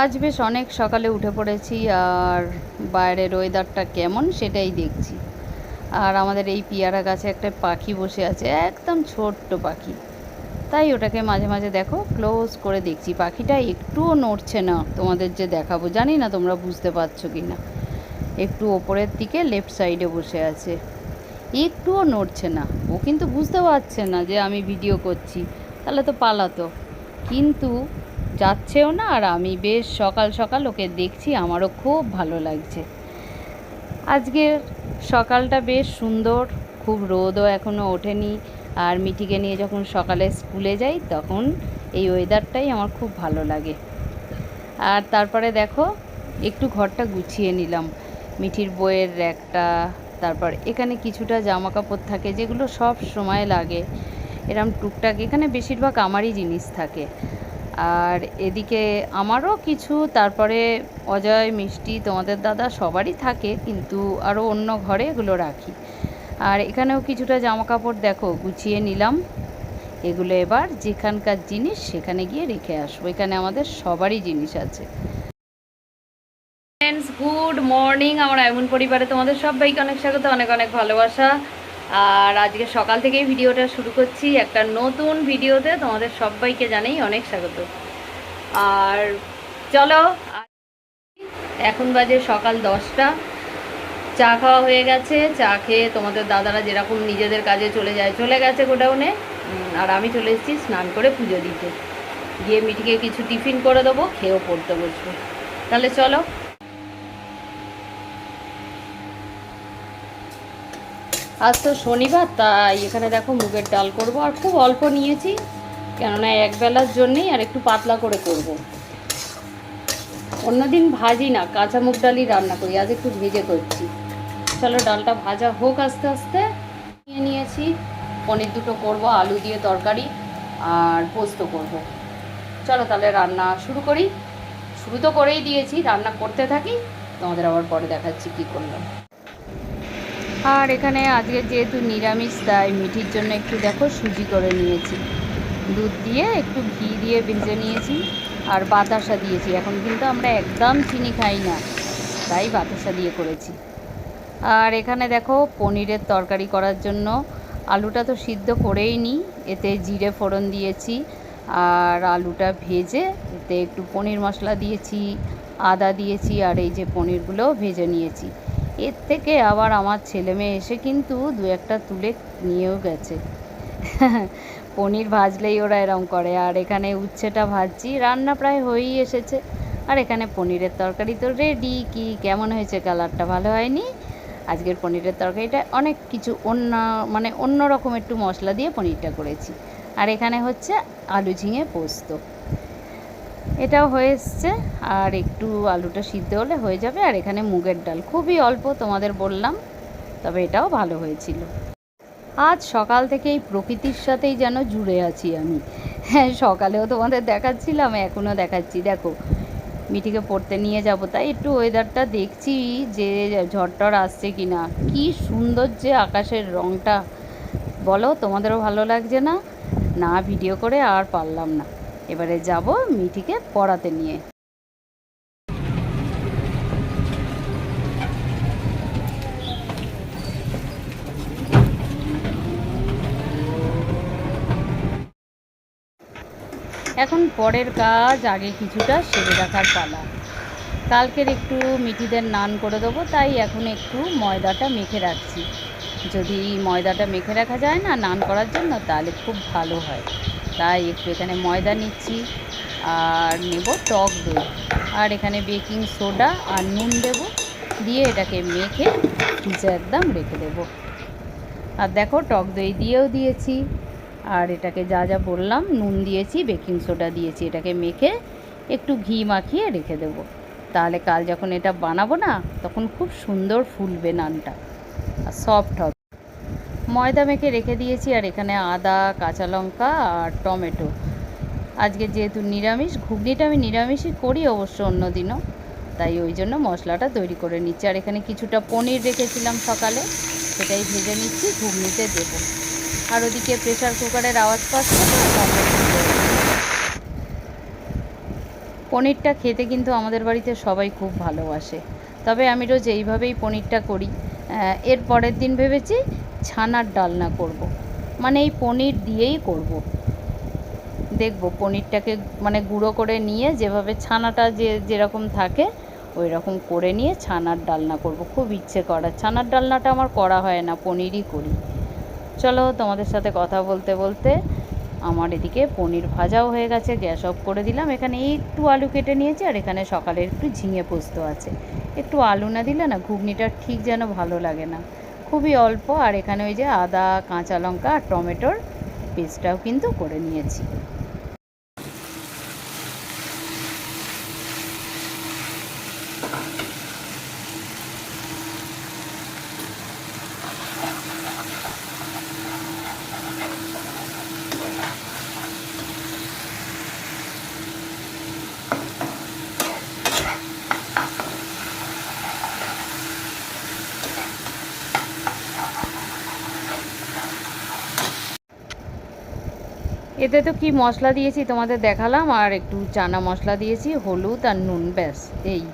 আজ বেশ অনেক সকালে উঠে পড়েছি আর বাইরের ওয়েদারটা কেমন সেটাই দেখছি। আর আমাদের এই পিয়ারা গাছে একটা পাখি বসে আছে, একদম ছোট্ট পাখি। তাই ওটাকে মাঝে মাঝে দেখো ক্লোজ করে দেখছি। পাখিটা একটুও নড়ছে না, তোমাদের যে দেখাবো। জানি না তোমরা বুঝতে পারছ কি না একটু ওপরের দিকে লেফট সাইডে বসে আছে। একটুও নড়ছে না। ও কিন্তু বুঝতে পারছে না যে আমি ভিডিও করছি। তাহলে তো পালাতো। কিন্তু যাচ্ছেও না আর আমি বেশ সকাল সকাল ওকে দেখছি, আমারও খুব ভালো লাগছে। আজকের সকালটা বেশ সুন্দর, খুব রোদও এখনও ওঠেনি আর মিঠিকে নিয়ে যখন সকালে স্কুলে যাই তখন এই ওয়েদারটাই আমার খুব ভালো লাগে। আর তারপরে দেখো, একটু ঘরটা গুছিয়ে নিলাম। মিঠির বইয়ের র্যাকটা তারপর এখানে কিছুটা জামা কাপড় থাকে যেগুলো সব সময় লাগে। এরম টুকটাক, এখানে বেশিরভাগ আমারই জিনিস থাকে। আর এদিকে আমারও কিছু, তারপরে অজয়, মিষ্টি, তোমাদের দাদা সবারই থাকে, কিন্তু আরও অন্য ঘরে এগুলো রাখি। আর এখানেও কিছুটা জামা কাপড় দেখো, গুছিয়ে নিলাম। এগুলো এবার যেখানকার জিনিস সেখানে গিয়ে রেখে আসব। এখানে আমাদের সবারই জিনিস আছে। গুড মর্নিং আমার এমন পরিবারে তোমাদের সবাইকে অনেক স্বাগত, অনেক অনেক ভালোবাসা। আর আজকে সকাল থেকেই ভিডিওটা শুরু করছি একটা নতুন ভিডিওতে। তোমাদের সবাইকে জানাই অনেক স্বাগত। আর চলো, এখন বাজে সকাল দশটা। চা খাওয়া হয়ে গেছে। চা খেয়ে তোমাদের দাদারা যেরকম নিজেদের কাজে চলে যায়, চলে গেছে গোডাউনে। আর আমি চলে এসেছি স্নান করে পুজো দিতে। গিয়ে মিটিকে কিছু টিফিন করে দেবো, খেয়েও পড়তে বসবো। তাহলে চলো আজ তো শনিবার, তাই এখানে দেখো মুগের ডাল করব। আর খুব অল্প নিয়েছি, কেননা এক বেলার জন্যেই আর একটু পাতলা করে করব। অন্যদিন ভাজি না, কাঁচা মুগ ডালই রান্না করি, আজ একটু ভেজে করছি। চলো ডালটা ভাজা হোক আস্তে আস্তে। নিয়ে নিয়েছি, পনির দুটো করব, আলু দিয়ে তরকারি, আর পোস্ত করব। চলো তাহলে রান্না শুরু করি। শুরু তো করেই দিয়েছি, রান্না করতে থাকি, তোমাদের আবার পরে দেখাচ্ছি কি করলাম। আর এখানে আজকে যেহেতু নিরামিষ, তাই মিঠির জন্য একটু দেখো সুজি করে নিয়েছি। দুধ দিয়ে একটু ঘি দিয়ে ভেজে নিয়েছি আর বাতাসা দিয়েছি। এখন কিন্তু আমরা একদম চিনি খাই না, তাই বাতাসা দিয়ে করেছি। আর এখানে দেখো পনিরের তরকারি করার জন্য আলুটা তো সিদ্ধ করেই নিই এতে জিরে ফোড়ন দিয়েছি আর আলুটা ভেজে, এতে একটু পনির মশলা দিয়েছি, আদা দিয়েছি আর এই যে পনিরগুলোও ভেজে নিয়েছি। এর থেকে আবার আমার ছেলে মেয়ে এসে কিন্তু দু একটা তুলে নিয়েও গেছে। পনির ভাজলেই ওরা এরম করে, আর এখানে উচ্ছেটা ভাজছি, রান্না প্রায় হয়েই এসেছে। আর এখানে পনিরের তরকারি তো রেডি কি কেমন হয়েছে কালারটা, ভালো হয়নি? আজকের পনিরের তরকারিটা অনেক কিছু অন্য মানে অন্য রকম একটু মশলা দিয়ে পনিরটা করেছি। আর এখানে হচ্ছে আলু ঝিঙে পোস্ত। এটাও হয়ে এসছে। আর একটু আলুটা সিদ্ধ হলে হয়ে যাবে। আর এখানে মুগের ডাল। খুবই অল্প তোমাদের বললাম, তবে এটাও ভালো হয়েছিল। আজ সকাল থেকেই প্রকৃতির সাথেই যেন জুড়ে আছি আমি। হ্যাঁ সকালেও তোমাদের দেখাচ্ছিলাম এখনও দেখাচ্ছি। দেখো মিটিকে পড়তে নিয়ে যাব, তাই একটু ওয়েদারটা দেখছি যে ঝড়টর আসছে কি না কী সুন্দর যে আকাশের রঙটা বলো, তোমাদেরও ভালো লাগছে না? না ভিডিও করে আর পারলাম না। এবারে যাব মিঠিকে পড়াতে নিয়ে। এখন পরের কাজ, আগে কিছুটা সেরে রাখার পালা। কালকের একটু মিঠিদের নান করে দেবো, তাই এখন একটু ময়দাটা মেখে রাখছি। যদি ময়দাটা মেখে রাখা যায় না নান করার জন্য, তাহলে খুব ভালো হয়। তাই একটু এখানে ময়দা নিচ্ছি আর নেব টক দই। আর এখানে বেকিং সোডা আর নুন দেব। দিয়ে এটাকে মেখে একদম রেখে দেবো। আর দেখো টক দই দিয়েও দিয়েছি। আর এটাকে যা যা বললাম, নুন দিয়েছি, বেকিং সোডা দিয়েছি, এটাকে মেখে একটু ঘি মাখিয়ে রেখে দেবো। তাহলে কাল যখন এটা বানাবো না, তখন খুব সুন্দর ফুলবে নানটা। আর সফট হবে। ময়দা মেখে রেখে দিয়েছি, আর এখানে আদা, কাঁচা লঙ্কা আর টমেটো। আজকে যেহেতু নিরামিষ, ঘুগনিটা আমি নিরামিষই করি অবশ্য অন্য দিনও, তাই ওই জন্য মশলাটা তৈরি করে নিচ্ছি। আর এখানে কিছুটা পনির রেখেছিলাম সকালে, সেটাই ভেজে নিচ্ছি, ঘুগনিতে দেবো। আর ওদিকে প্রেশার কুকারের আওয়াজ পাচ্ছে পনিরটা খেতে কিন্তু আমাদের বাড়িতে সবাই খুব ভালোবাসে। তবে আমি রোজ এইভাবেই পনিরটা করি। এর পরের দিন ভেবেছি ছানার ডালনা করব। মানে এই পনির দিয়েই করব। দেখব পনিরটাকে মানে গুঁড়ো করে নিয়ে যেভাবে ছানাটা যে যেরকম থাকে ওই রকম করে নিয়ে ছানার ডালনা করব। খুব ইচ্ছে করা। ছানার ডালনাটা আমার করা হয় না, পনিরই করি। চলো তোমাদের সাথে কথা বলতে বলতে আমার এদিকে পনির ভাজাও হয়ে গেছে, গ্যাস অফ করে দিলাম। এখানে একটু আলু কেটে নিয়েছি আর এখানে সকালে একটু ঝিঙে পোস্ত আছে। একটু আলু না দিলে না, ঘুগনিটা ঠিক যেন ভালো লাগে না। খুবই অল্প, আর এখানে ওই যে আদা, কাঁচা লঙ্কা আর টমেটোর পেস্টটাও কিন্তু করে নিয়েছি। এতে তো কি মশলা দিয়েছি তোমাদের দেখালাম, আর একটু চানা মশলা দিয়েছি, হলুদ আর নুন, ব্যাস, এই।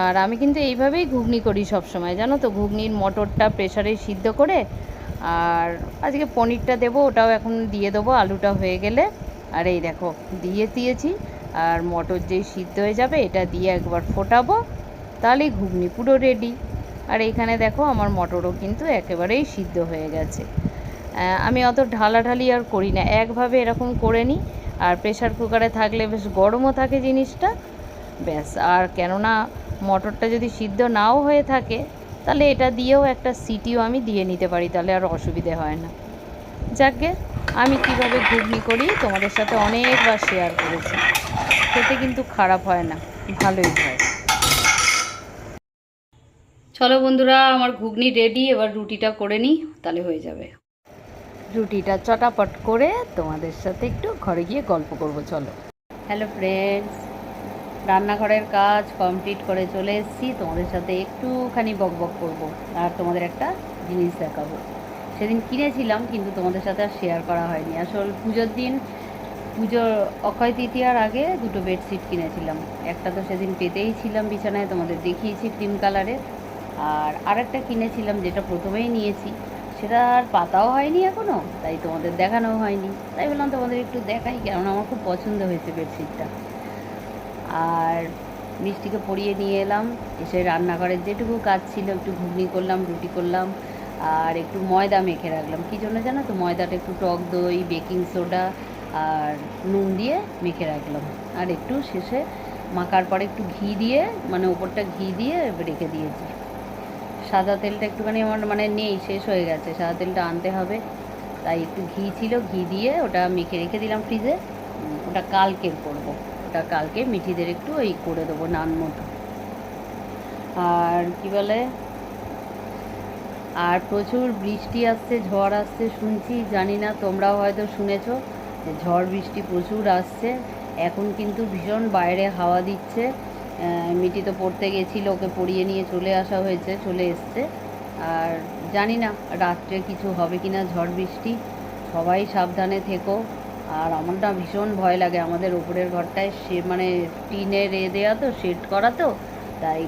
আর আমি কিন্তু এইভাবেই ঘুগনি করি সব সময় জানো তো? ঘুগনির মটরটা প্রেসারে সিদ্ধ করে, আর আজকে পনিরটা দেবো, ওটাও এখন দিয়ে দেবো, আলুটা হয়ে গেলে। আর এই দেখো, দিয়ে দিয়েছি, আর মটর যেই সিদ্ধ হয়ে যাবে, এটা দিয়ে একবার ফোটাবো তাহলেই ঘুগনি পুরো রেডি আর এইখানে দেখো, আমার মটরও কিন্তু একেবারেই সিদ্ধ হয়ে গেছে। আমি অত ঢালাঢালি আর করি না। একভাবে এরকম করে নিই, আর প্রেশার কুকারে থাকলে বেশ গরমও থাকে জিনিসটা, ব্যাস। আর কেননা মটরটা যদি সিদ্ধ নাও হয়ে থাকে, তাহলে এটা দিয়েও একটা সিটিও আমি দিয়ে নিতে পারি, তাহলে আর অসুবিধে হয় না। যাকগে আমি কীভাবে ঘুগনি করি, তোমাদের সাথে অনেকবার শেয়ার করেছি। খেতে কিন্তু খারাপ হয় না, ভালোই হয়। চলো বন্ধুরা, আমার ঘুগনি রেডি এবার রুটিটা করে নিই, তাহলে হয়ে যাবে। রুটিটা চটাপট করে তোমাদের সাথে একটু ঘরে গিয়ে গল্প করব, চলো। হ্যালো ফ্রেন্ডস রান্নাঘরের কাজ কমপ্লিট করে চলে এসেছি। তোমাদের সাথে একটুখানি বক বক করব আর তোমাদের একটা জিনিস দেখাবো। সেদিন কিনেছিলাম, কিন্তু তোমাদের সাথে আর শেয়ার করা হয়নি। আসল পুজোর দিন পুজোর অক্ষয় তৃতীয়ার আগে দুটো বেডশিট কিনেছিলাম। একটা তো সেদিন পেতেই ছিলাম বিছানায়, তোমাদের দেখিয়েছি ক্রিম কালারের আর আরেকটা কিনেছিলাম, যেটা প্রথমেই নিয়েছি। সেটা আর পাতাও হয়নি এখনও তাই তোমাদের দেখানো হয়নি। তাই বললাম তোমাদের একটু দেখাই কেন আমার খুব পছন্দ হয়েছে বেডশিটটা। আর মিষ্টিকে পরিয়ে নিয়ে এলাম, এসে রান্নাঘরের যেটুকু কাজ ছিল, একটু ঘুগনি করলাম, রুটি করলাম, আর একটু ময়দা মেখে রাখলাম। কী জন্য জানো তো? ময়দাটা একটু টক দই, বেকিং সোডা, আর নুন দিয়ে মেখে রাখলাম। আর একটু শেষে মাখার পরে একটু ঘি দিয়ে মানে ওপরটা ঘি দিয়ে রেখে দিয়েছি। সাদা তেলটা একটুখানি আমার মানে নেই, শেষ হয়ে গেছে। সাদা তেলটা আনতে হবে। তাই একটু ঘি ছিল, ঘি দিয়ে ওটা মেখে রেখে দিলাম ফ্রিজে। ওটা কালকে করব। ওটা কালকে মিঠিদের একটু ওই করে দেবো নান মতো। আর কি বলে? আর প্রচুর বৃষ্টি আসছে, ঝড় আসছে, শুনছি, জানি না, তোমরাও হয়তো শুনেছো ঝড় বৃষ্টি প্রচুর আসছে। এখন কিন্তু ভীষণ বাইরে হাওয়া দিচ্ছে। মিটি তো পড়তে গেছিল, ওকে পড়িয়ে নিয়ে চলে আসা হয়েছে, চলে এসছে। আর জানি না, রাত্রে কিছু হবে কি না ঝড় বৃষ্টি, সবাই সাবধানে থেকো। আর আমার না ভীষণ ভয় লাগে, আমাদের ওপরের ঘরটায় সে মানে টিনের এ দেওয়া তো, শেড করা তো, তাই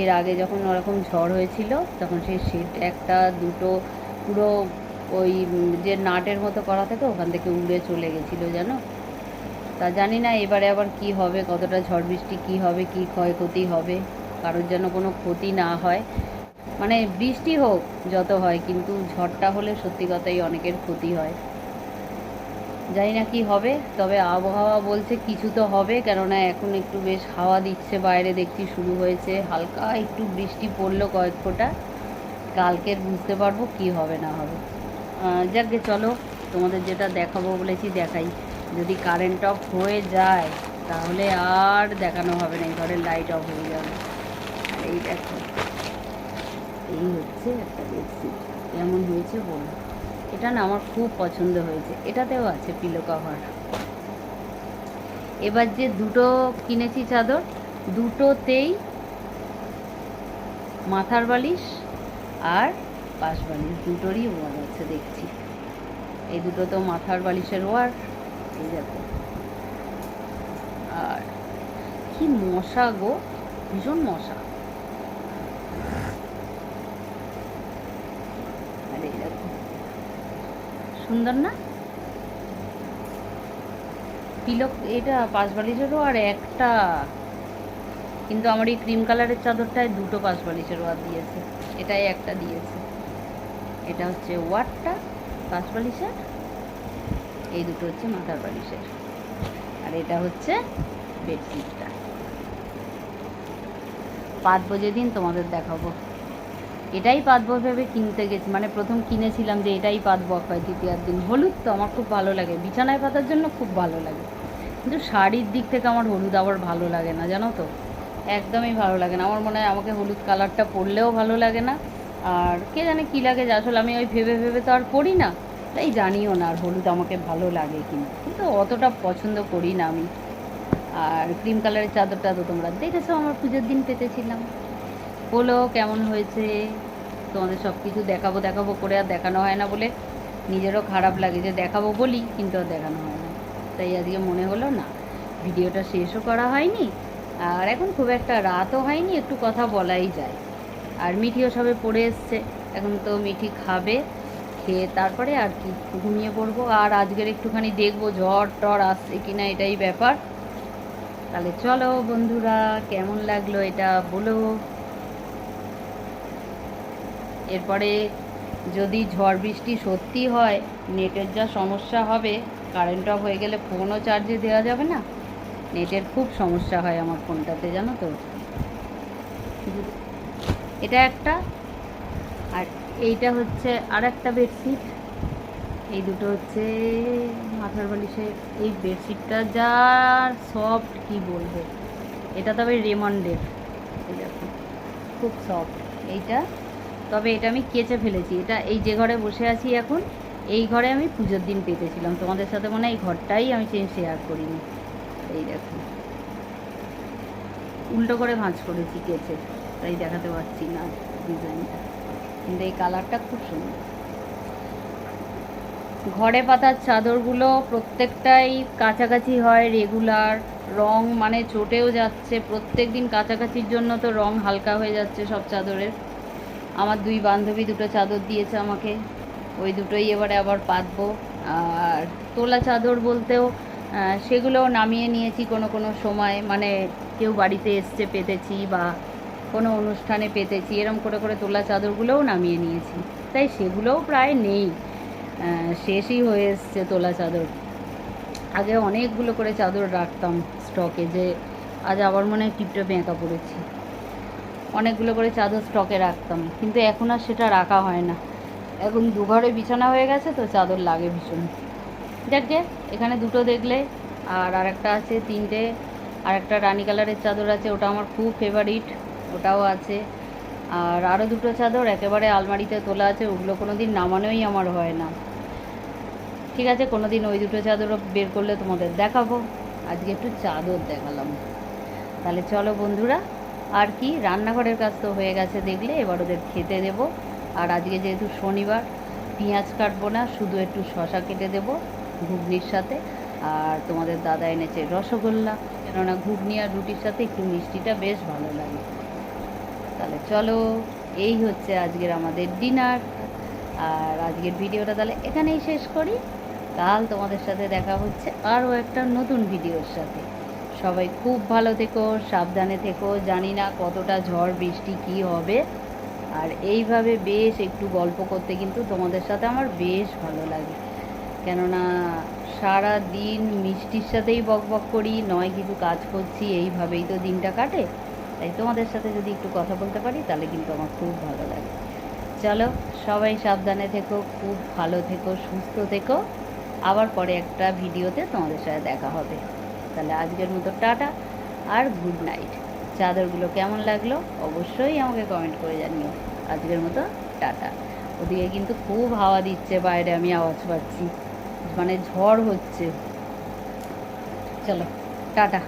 এর আগে যখন ওরকম ঝড় হয়েছিল, তখন সেই শেড একটা, দুটো, পুরো ওই যে নাটের মতো করা থাকে ওখান থেকে উড়ে চলে গেছিল, জানো? তা জানি না এবারে আবার কি হবে, কতটা ঝড় বৃষ্টি কি হবে, কি ক্ষয়ক্ষতি হবে, কারোর যেন কোনো ক্ষতি না হয়। মানে বৃষ্টি হোক, যত হয়, কিন্তু ঝড়টা হলে সত্যি কথাই অনেকের ক্ষতি হয়। জানি না কি হবে, তবে আবহাওয়া বলছে কিছু তো হবে, কেননা এখন একটু বেশ হাওয়া দিচ্ছে, বাইরে দেখছি শুরু হয়েছে, হালকা একটু বৃষ্টি পড়ল কয়েক ফোঁটা। কালকের বুঝতে পারব কি হবে না হবে। যাকগে চলো তোমাদের যেটা দেখাবো বলেছি দেখাই। যদি কারেন্ট অফ হয়ে যায়, তাহলে আর দেখানো হবে না, এই ঘরের লাইট অফ হয়ে যাবে। এই দেখো, এই হচ্ছে একটা বেডশিট। কেমন হয়েছে বলো? এটা না আমার খুব পছন্দ হয়েছে। এটাতেও আছে পিলো কভার এবার যে দুটো কিনেছি চাদর, দুটোতেই মাথার বালিশ আর পাশ বালিশ, দুটোরই ওয়ার আছে, দেখছি। এই দুটো তো মাথার বালিশের ওয়ার এই দেখো। আর কি মশা গো, ভীষণ মশা। আরে সুন্দর না? পিলক এটা পাঁচ বালিশেরও আর একটা। কিন্তু আমার এই ক্রিম কালারের চাদরটায় দুটো পাঁচ বালিশের ওয়ার দিয়েছে। এটাই একটা দিয়েছে। এটা হচ্ছে ওয়ারটা পাঁচ বালিশের এই দুটো হচ্ছে মাথার বালিশের। আর এটা হচ্ছে বেডশিটটা। পাতবো যেদিন তোমাদের দেখাবো। এটাই পাতবো ভেবে কিনতে গেছি। মানে প্রথম কিনেছিলাম যে এটাই পাতবো অক্ষয় তৃতীয়ার দিন। হলুদ তো আমার খুব ভালো লাগে। বিছানায় পাতার জন্য খুব ভালো লাগে। কিন্তু শাড়ির দিক থেকে আমার হলুদ আবার ভালো লাগে না, জানো তো? একদমই ভালো লাগে না। আমার মনে হয় আমাকে হলুদ কালারটা পরলেও ভালো লাগে না। আর কে জানে কী লাগে যে আসলে আমি ওই ভেবে ভেবে তো আর পড়ি না। তাই জানিও না, আর হলুদ আমাকে ভালো লাগে কিন্তু। কিন্তু অতটা পছন্দ করি না আমি। আর ক্রিম কালারের চাদরটা তো তোমরা দেখেছ, আমার পুজোর দিন পেতেছিলাম। বলো, কেমন হয়েছে? তোমাদের সব কিছু দেখাবো দেখাবো, করে আর দেখানো হয় না বলে নিজেরও খারাপ লাগে যে দেখাবো বলি, কিন্তু আর দেখানো হয় না। তাই আজকে মনে হলো না, ভিডিওটা শেষও করা হয়নি, আর এখন খুব একটা রাতও হয়নি, একটু কথা বলাই যায়। আর মিঠিও সবে পড়ে এসছে, এখন তো মিঠি খাবে। খেয়ে তারপরে আর কি ঘুমিয়ে পড়ব। আর আজকের একটুখানি দেখব ঝড় টর আসছে কিনা এটাই ব্যাপার। তাহলে চলো বন্ধুরা, কেমন লাগল এটা বলো। এরপরে যদি ঝড় বৃষ্টি সত্যি হয়, নেটের যা সমস্যা হবে কারেন্ট অফ হয়ে গেলে ফোনও চার্জে দেওয়া যাবে না। নেটের খুব সমস্যা হয় আমার ফোনটাতে জানো তো? এটা একটা। এইটা হচ্ছে আর একটা বেডশিট এই দুটো হচ্ছে মাথার বালিশের। এই বেডশিটটা যা সফট কি বলব? এটা তবে রেমন্ডের। দেখো, খুব সফট এইটা, তবে এটা আমি কেচে ফেলেছি। এটা এই যে ঘরে বসে আছি এখন, এই ঘরে আমি পুজোর দিন পেতেছিলাম। তোমাদের সাথে মনে হয় এই ঘরটাই আমি চেঞ্জ শেয়ার করিনি। এই দেখো, উল্টো করে ভাঁজ করেছি কেচে। তাই দেখাতে পারছি না ডিজাইনটা কিন্তু এই কালারটা খুব সুন্দর। ঘরে পাতার চাদরগুলো প্রত্যেকটাই কাছাকাছি হয় রেগুলার রং মানে চটেও যাচ্ছে প্রত্যেক দিন কাছাকাছির জন্য তো রং হালকা হয়ে যাচ্ছে সব চাদরের। আমার দুই বান্ধবী দুটো চাদর দিয়েছে আমাকে, ওই দুটোই এবারে আবার পাতবো। আর তোলা চাদর বলতেও সেগুলোও নামিয়ে নিয়েছি কোনো কোনো সময় মানে কেউ বাড়িতে এসছে পেতেছি বা কোনো অনুষ্ঠানে পেতেছি। এরম করে করে তোলা চাদরগুলোও নামিয়ে নিয়েছি। তাই সেগুলোও প্রায় নেই। শেষই হয়ে এসছে তোলা চাদর। আগে অনেকগুলো করে চাদর রাখতাম স্টকে যে আজ আবার মনে হয় টিপটপে এঁকা পড়েছি। অনেকগুলো করে চাদর স্টকে রাখতাম। কিন্তু এখন আর সেটা রাখা হয় না। এখন দুঘরে বিছানা হয়ে গেছে তো চাদর লাগে ভীষণ। যাকে এখানে দুটো দেখলে। আর আরেকটা আছে, তিনটে। আর একটা রানী কালারের চাদর আছে, ওটা আমার খুব ফেভারিট ওটাও আছে। আর আরও দুটো চাদর একেবারে আলমারিতে তোলা আছে, ওগুলো কোনো দিন নামানোই আমার হয় না। ঠিক আছে কোনো দিন ওই দুটো চাদরও বের করলে তোমাদের দেখাবো। আজকে একটু চাদর দেখালাম। তাহলে চলো বন্ধুরা, আর কি, রান্নাঘরের কাজ তো হয়ে গেছে দেখলে, এবার ওদের খেতে দেব। আর আজকে যেহেতু শনিবার, পেঁয়াজ কাটবো না, শুধু একটু শশা কেটে দেব ঘুগনির সাথে। আর তোমাদের দাদা এনেছে রসগোল্লা, কেননা ঘুগনি আর রুটির সাথে একটু মিষ্টিটা বেশ ভালো লাগে। তাহলে চলো, এই হচ্ছে আজকের আমাদের ডিনার আর আজকের ভিডিওটা তাহলে এখানেই শেষ করি। কাল তোমাদের সাথে দেখা হচ্ছে আরও একটা নতুন ভিডিওর সাথে। সবাই খুব ভালো থেকো, সাবধানে থেকো। জানি না কতটা ঝড়, বৃষ্টি, কি হবে। আর এইভাবে বেশ একটু গল্প করতে কিন্তু তোমাদের সাথে আমার বেশ ভালো লাগে। কেননা সারা দিন মিষ্টির সাথেই বক বক করি, নয় কিছু কাজ করছি, এইভাবেই তো দিনটা কাটে। তাই তোমাদের সাথে যদি একটু কথা বলতে পারি, তাহলে কিন্তু আমার খুব ভালো লাগে। চলো, সবাই সাবধানে থেকো, খুব ভালো থেকো, সুস্থ থেকো। আবার পরে একটা ভিডিওতে তোমাদের সাথে দেখা হবে। তাহলে আজকের মতো টাটা আর গুড নাইট। চাদরগুলো কেমন লাগল অবশ্যই আমাকে কমেন্ট করে জানিও। আজকের মতো টাটা। ওদিকে কিন্তু খুব হাওয়া দিচ্ছে বাইরে, আমি আওয়াজ পাচ্ছি। মানে ঝড় হচ্ছে। চলো, টাটা।